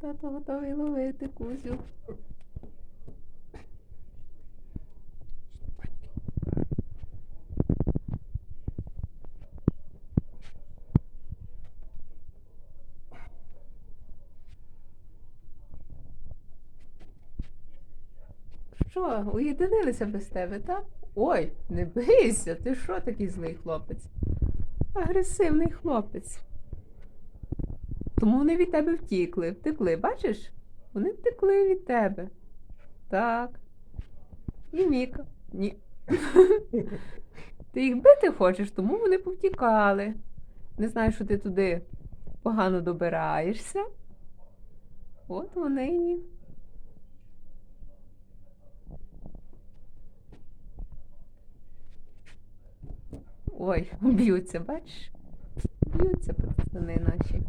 Тато готовий ловити кузю. Що, уєдинилися без тебе, так? Ой, не бийся, ти що такий злий хлопець? Агресивний хлопець. Тому вони від тебе втікли. Втекли, бачиш? Вони втекли від тебе. Так. І Міка. Ні. Ти їх бити хочеш, тому вони повтікали. Не знаю, що ти туди погано добираєшся. От вони і. Ой, б'ються, бачиш? Б'ються пацани наші.